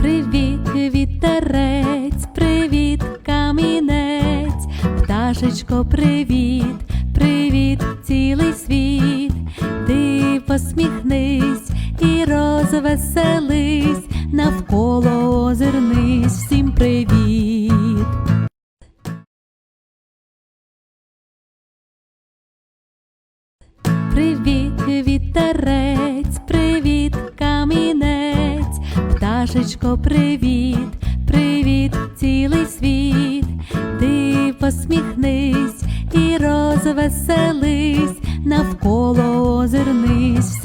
Привіт, вітерець, привіт, камінець, пташечко, привіт, привіт, цілий світ, ти посміхнись і розвеселись, навколо озирнись, всім привіт. Привіт, вітерець, привіт, камінець, пташечко, привіт, привіт, цілий світ, ти посміхнись і розвеселись, навколо озирнись,